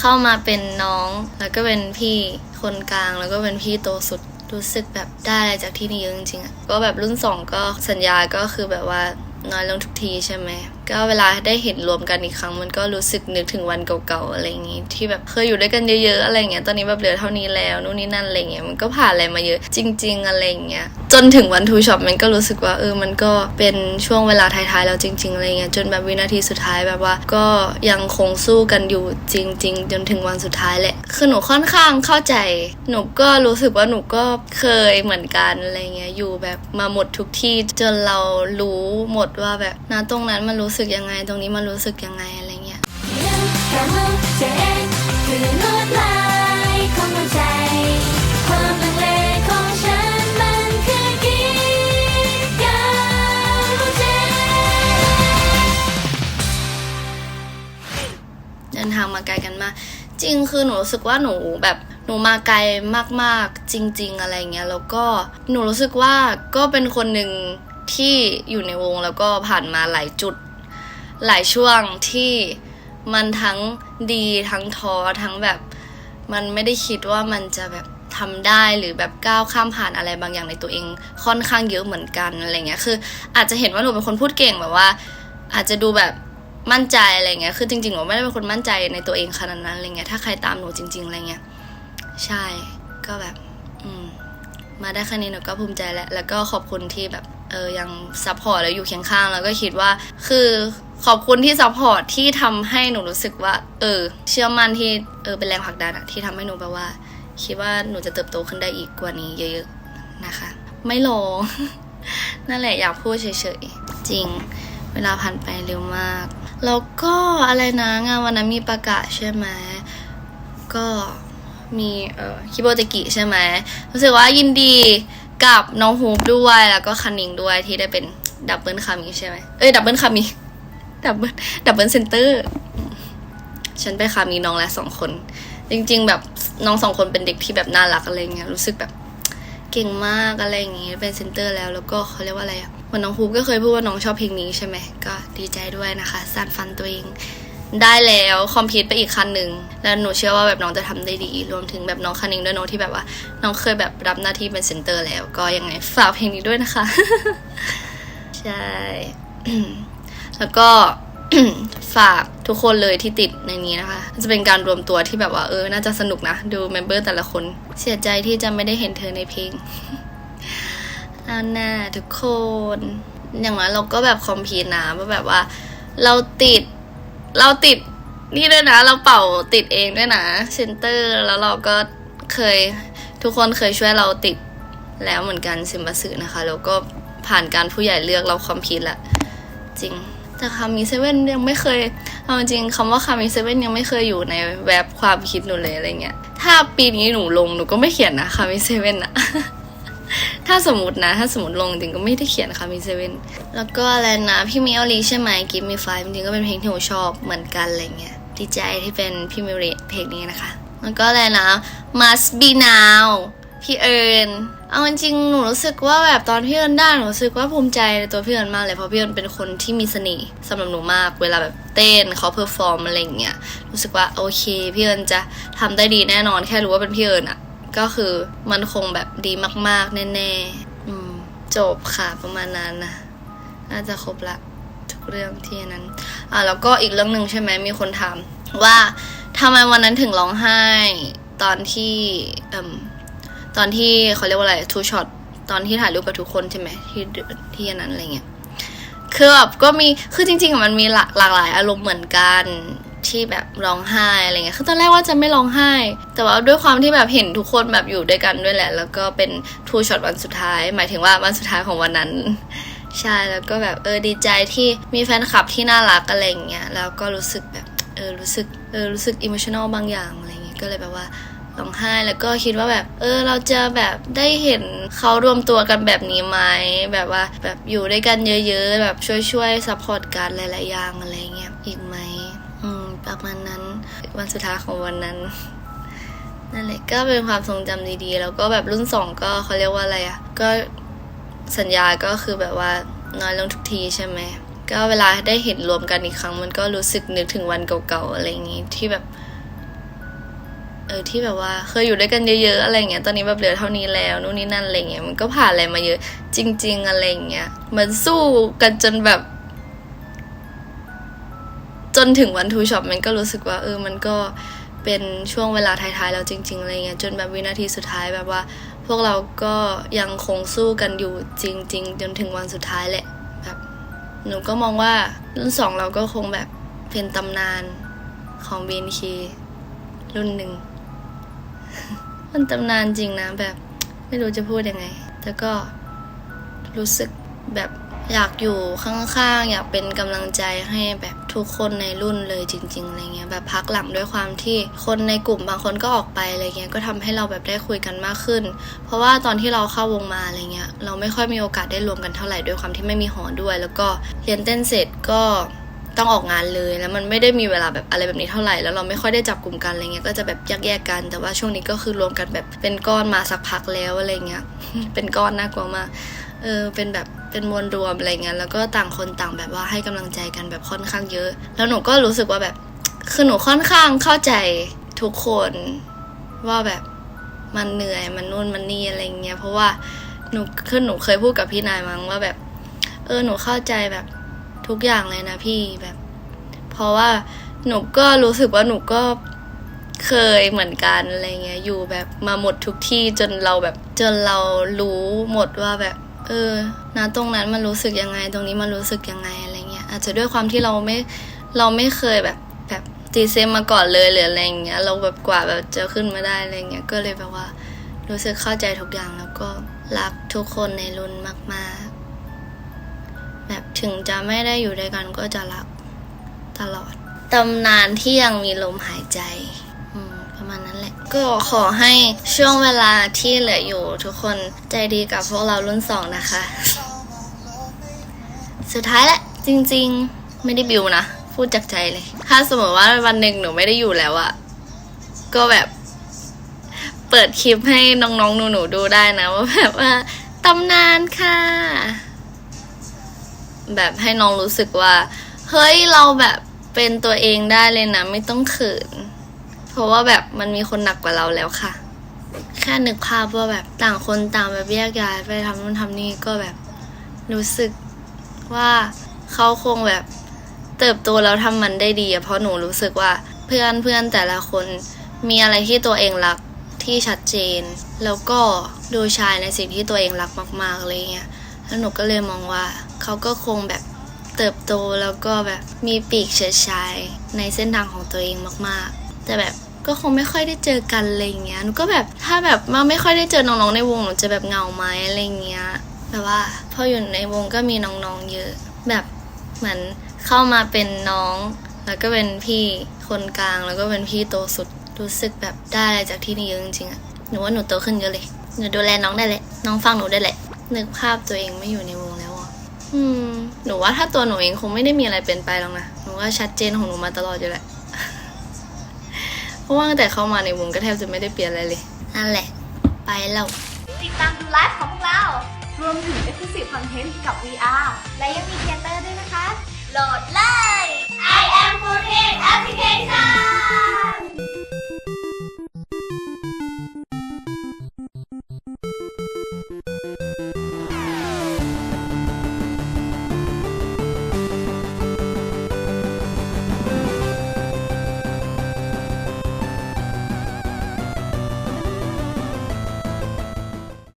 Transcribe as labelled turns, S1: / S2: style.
S1: เข้ามาเป็นน้อง แล้วก็เป็นพี่คนกลาง แล้วก็เป็นพี่โตสุด รู้สึกแบบได้อะไรจากที่นี่เยอะจริงๆอะก็แบบรุ่นสองก็สัญญาก็คือแบบว่าน้อยลงทุกทีใช่ไหม ก็เวลาได้เห็นรวมกันอีกครั้ง มันก็รู้สึกนึกถึงวันเก่าๆอะไรอย่างงี้ที่แบบเคยอยู่ด้วยกันเยอะๆอะไรเงี้ยตอนนี้แบบเหลือเท่านี้แล้วนู่นนี่นั่นอะไรเงี้ยมันก็ผ่านอะไรมาเยอะจริง ๆ อะไรเงี้ยจนถึงวันทูช็อปมันก็รู้สึกว่าเออมันก็เป็นช่วงเวลาท้ายๆแล้วจริง ๆอะไรเงี้ยจนแบบวินาทีสุดท้ายแบบว่า ก็ยังคงสู้กันอยู่จริง ๆ จนถึงวันสุดท้ายแหละคือหนูค่อนข้างเข้าใจ หนูก็รู้สึกว่าหนูก็เคยเหมือนกันอะไรเงี้ยอยู่แบบมาหมดทุกที่จนเรารู้หมดว่าแบบนะตรงนั้นมันรู้สึกึกยังไง ตรงนี้มันรู้สึกยังไงอะไรเงี้ย
S2: เธอเองคือลวดลายของหัวใจความลังเลของฉันมันคือกีดกันหัวใจ
S1: เดินทางมาไกลกันมากจริงคือหนูรู้สึกว่าหนูแบบหนูมาไกลมากๆ จริง ๆ อะไรเงี้ยแล้วก็หนูรู้สึกว่าก็เป็นคนหนึ่งที่อยู่ในวงแล้วก็ผ่านมาหลายจุด หลายช่วงที่มันทั้งดีทั้งท้อทั้งแบบมันไม่ได้คิดว่ามันจะแบบทำได้หรือแบบก้าวข้ามผ่านอะไรบางอย่างในตัวเอง ค่อนข้างเยอะเหมือนกันอะไรเงี้ยคือ อาจจะเห็นว่าหนูเป็นคนพูดเก่งแบบว่า อาจจะดูแบบมั่นใจอะไรเงี้ยคือจริงๆหนูไม่ได้เป็นคนมั่นใจในตัวเองขนาดนั้นอะไรเงี้ยถ้าใครตามหนูจริง ๆอะไรเงี้ยใช่ก็แบบ อืม มาได้แค่นี้หนูก็ภูมิใจแล้วแล้วก็ขอบคุณที่แบบ เออยังซัพพอร์ตแล้วอยู่เคียงข้างแล้วก็คิดว่า คือขอบคุณที่ซัพพอร์ตที่ทำให้หนูรู้สึกว่า เออ เชื่อมั่นที่เออเป็นแรงผลักดันอะที่ทำให้หนูแบบว่า คิดว่าหนูจะเติบโตขึ้นได้อีกกว่านี้เยอะๆนะคะ ไม่รอนั่นแหละอยากพูดเฉยๆ จริง เวลาผ่านไปเร็วมาก แล้วก็อะไรนะงานวันนั้นมีประกาศใช่ไหมก็มีเอ่อคิโบเตกิใช่ไหมรู้สึกว่ายินดี กับน้องฮูปด้วยแล้วก็คันนิงด้วยที่ได้เป็นดับเบิลคามิใช่ไหมเอ้ยดับเบิลคามิดับเบิลดับเบิลเซนเตอร์ฉันไปคามีน้องและสองคน จริง ๆ แบบน้องสองคนเป็นเด็กที่แบบน่ารักอะไรเงี้ยรู้สึกแบบเก่งมากอะไรอย่างงี้เป็นเซนเตอร์แล้วแล้วก็เขาเรียกว่าอะไรอะเหมือนน้องฮูปก็เคยพูดว่าน้องชอบเพลงนี้ใช่ไหมก็ดีใจด้วยนะคะสานฟันตัวเอง ได้แล้วคอมพิวต์ไปอีกคันหนึ่งแล้วหนูเชื่อว่าแบบน้องจะทำได้ดี รวมถึงแบบน้องคันนิงด้วยน้องที่แบบว่า น้องเคยแบบรับหน้าที่เป็นเซนเตอร์แล้ว ก็ยังไงฝากเพลงนี้ด้วยนะคะ ใช่แล้วก็ฝากทุกคนเลยที่ติดในนี้นะคะ จะเป็นการรวมตัวที่แบบว่าเออ น่าจะสนุกนะ ดูเมมเบอร์แต่ละคน เสียใจที่จะไม่ได้เห็นเธอในเพลงเอาหน้าทุกคน อย่างน้อยเราก็แบบคอมพีนะว่าแบบว่า เราติด เราติดนี่ด้วยนะ เราเป่าติดเองด้วยนะเซนเตอร์แล้วเราก็เคยทุกคนเคยช่วยเราติดแล้วเหมือนกันซิมบัสึนะคะ แล้วก็ผ่านการผู้ใหญ่เลือกเราคอมพีทละจริง แต่คามิเซเว่นยังไม่เคยเอาจริงคำว่าคามิเซเว่นยังไม่เคยอยู่ในแวบความคิดหนูเลยอะไรเงี้ยถ้าปีนี้หนูลงหนูก็ไม่เขียนนะคามิเซเว่นอะ ถ้าสมมตินะ ถ้าสมมติลงจริงก็ไม่ได้เขียนคามิเซเว่นแล้วก็อะไรนะพี่มิโอรีใช่ไหมกิฟมีไฟจริงก็เป็นเพลงที่หนูชอบเหมือนกันอะไรเงี้ยดีใจที่เป็นพี่มิโอรีเพลงนี้นะคะ แล้วก็อะไรนะ must be now พี่เอิญเอาจริงหนูรู้สึกว่าแบบตอนพี่เอิญได้หนูรู้สึกว่าภูมิใจในตัวพี่เอิญมากเลยเพราะพี่เอิญเป็นคนที่มีเสน่ห์สำหรับหนูมาก เวลาแบบเต้นเขาเพอร์ฟอร์มอะไรเงี้ยรู้สึกว่าโอเคพี่เอิญจะทำได้ดีแน่นอนแค่รู้ว่าเป็นพี่เอิญอะ ก็คือมันคงแบบดีมาก ๆ แน่ๆจบค่ะประมาณนั้นนะน่าจะครบละทุกเรื่องที่นั้น อ่าแล้วก็อีกเรื่องหนึ่งใช่ไหมมีคนถามว่าทำไมวันนั้นถึงร้องไห้ตอนที่อตอนที่เขาเรียกว่าอะไรทูช็อตตอนที่ถ่ายรูปกับทุกคนใช่ไหมที่ที่นั้นอะไรเงี้ยคือแบบก็มีคือจริงๆมันมีหลากหลากหลายอารมณ์เหมือนกัน ที่แบบร้องไห้อะไรเงี้ยคือตอนแรกว่าจะไม่ร้องไห้ แต่ว่าด้วยความที่แบบเห็นทุกคนแบบอยู่ด้วยกันด้วยแหละ แล้วก็เป็นทูช็อตวันสุดท้าย หมายถึงว่าวันสุดท้ายของวันนั้น ใช่ แล้วก็แบบเออดีใจที่มีแฟนคลับที่น่ารักอะไรเงี้ย แล้วก็รู้สึกแบบเออรู้สึกเออรู้สึกอิม t ชัน a ลบางอย่างอะไรเงี้ย ก็เลยแบบว่าร้องไห้แล้วก็คิดว่าแบบ เออเราจะแบบได้เห็นเขารวมตัวกันแบบนี้ไหมแบบว่าแบบอยู่ด้วยกันเยอะ ๆ แบบช่วยๆซัพพอร์ตกันหลายๆอย่างอะไรเอืมาณนั้น วันสุดท้ายของวันนั้นนั่นแหละก็เป็นความทรงจำดีๆ แล้วก็แบบรุ่นสองก็เขาเรียกว่าอะไรอะ่ะก็สัญญาก็คือแบบว่าน้อยลงทุกทีใช่ไหมก็เวลาได้เห็นรวมกันอีกครั้ง มันก็รู้สึกนึกถึงวันเก่าๆอะไรอย่างงี้ที่แบบเออที่แบบว่าเคยอยู่ด้วยกันเยอะๆอะไรเงี้ยตอนนี้แบบเหลือเท่านี้แล้วนู่นนี่นั่นอะไรเงี้ยมันก็ผ่านอะไรมาเยอะ จริง ๆ อะไรเงี้ยเหมือนสู้กันจนแบบ จนถึงวันทูช็อปมันก็รู้สึกว่าเออมันก็เป็นช่วงเวลาท้ายๆแล้วจริงๆอะไรเงี้ยจนแบบวินาทีสุดท้ายแบบว่า พวกเราก็ยังคงสู้กันอยู่จริง ๆ จนถึงวันสุดท้ายแหละแบบหนูก็มองว่ารุ่นสองเราก็คงแบบเป็นตำนานของ BNK รุ่นหนึ่งมันตำนานจริงนะแบบไม่รู้จะพูดยังไง แต่ก็รู้สึกแบบ อยากอยู่ข้างๆ อยากเป็นกำลังใจให้แบบทุกคนในรุ่นเลยจริงๆอะไรเงี้ยแบบพักหลังด้วยความที่คนในกลุ่มบางคนก็ออกไปอะไรเงี้ยก็ทำให้เราแบบได้คุยกันมากขึ้น เพราะว่าตอนที่เราเข้าวงมาอะไรเงี้ยเราไม่ค่อยมีโอกาสได้รวมกันเท่าไหร่ด้วยความที่ไม่มีหอด้วย แล้วก็เรียนเต้นเสร็จก็ต้องออกงานเลยแล้วมันไม่ได้มีเวลาแบบอะไรแบบนี้เท่าไหร่แล้วเราไม่ค่อยได้จับกลุ่มกันอะไรเงี้ยก็จะแบบแยกๆกัน แต่ว่าช่วงนี้ก็คือรวมกันแบบเป็นก้อนมาสักพักแล้วอะไรเงี้ยเป็นก้อนน่ากลัวมาก เออเป็นแบบเป็นมวลรวมอะไรเงี้ยแล้วก็ต่างคนต่างแบบว่าให้กำลังใจกันแบบค่อนข้างเยอะ แล้วหนูก็รู้สึกว่าแบบคือหนูค่อนข้างเข้าใจทุกคนว่าแบบมันเหนื่อยมันนู่นมันนี่อะไรเงี้ยเพราะว่าหนูคือหนูเคยพูดกับพี่นายมั้งว่าแบบ เออหนูเข้าใจแบบทุกอย่างเลยนะพี่แบบ เพราะว่าหนูก็รู้สึกว่าหนูก็เคยเหมือนกันอะไรเงี้ยอยู่แบบมาหมดทุกที่จนเราแบบจนเรารู้หมดว่าแบบ เออนะตรงนั้นมันรู้สึกยังไง ตรงนี้มันรู้สึกยังไงอะไรเงี้ยอาจจะด้วยความที่เราไม่เราไม่เคยแบบแบบตีเซมมาก่อนเลยหรืออะไรเงี้ยเราแบบกว่าแบบจะขึ้นมาได้อะไรเงี้ยก็เลยแบบว่า รู้สึกเข้าใจทุกอย่างแล้วก็รักทุกคนในรุ่นมากๆ แบบถึงจะไม่ได้อยู่ด้วยกันก็จะรักตลอดตำนานที่ยังมีลมหายใจ ก็ขอให้ช่วงเวลาที่เหลืออยู่ ทุกคนใจดีกับพวกเรารุ่นสองนะคะ สุดท้ายแหละจริง ๆ ไม่ได้บิวนะ พูดจากใจเลย ถ้าสมมติว่าวันหนึ่งหนูไม่ได้อยู่แล้วอะก็แบบ เปิดคลิปให้น้องๆหนูๆดูได้นะว่าแบบว่าตำนานค่ะ แบบให้น้องรู้สึกว่า เฮ้ยเราแบบเป็นตัวเองได้เลยนะ ไม่ต้องเขิน ราะว่าแบบมันมีคนหนักกว่าเราแล้วค่ะ แค่นึกภาพว่าแบบต่างคนต่างแบบแยกย้ายไปทำนู่นทำนี่ก็แบบรู้สึกว่าเขาคงแบบเติบโตแล้วทำมันได้ดีอะเพราะหนูรู้สึกว่าเพื่อนเพื่อนแต่ละคนมีอะไรที่ตัวเองรักที่ชัดเจน แล้วก็ดูชายในสิ่งที่ตัวเองรักมากๆอะไรเงี้ยแล้วหนูก็เลยมองว่าเขาก็คงแบบเติบโตแล้วก็แบบมีปีกเฉิดฉายในเส้นทางของตัวเองมากๆ แต่แบบ ก็คงไม่ค่อยได้เจอกันอะไรเงี้ยหนูก็แบบถ้าแบบว่าไม่ค่อยได้เจอน้องๆในวงหนูจะแบบเงาไหมอะไรเงี้ยแบบว่าพออยู่ในวงก็มีน้องๆเยอะ แบบเหมือนเข้ามาเป็นน้องแล้วก็เป็นพี่คนกลางแล้วก็เป็นพี่โตสุดรู้สึกแบบได้อะไรจากที่นี่เยอะจริงๆอะหนูว่าหนูโตขึ้นเยอะเลยหนูดูแลน้องได้เลยน้องฟังหนูได้แหละนึกภาพตัวเองไม่อยู่ในวงแล้วอะอืมหนูว่าถ้าตัวหนูเองคงไม่ได้มีอะไรเปลี่ยนไปหรอกนะหนูว่าชัดเจนของหนูมาตลอดอยู่แหละ เพราะว่าตั้งแต่เข้ามาในวงก็แทบจะไม่ได้เปลี่ยนอะไรเลยนั่นแหละ ไปแล้ว
S3: ติดตามดูไลฟ์ของพวกเรา รวมถึง Exclusive Content กับ VR และยังมีเทเตอร์ด้วยนะคะ โหลดเลย I am 4 Application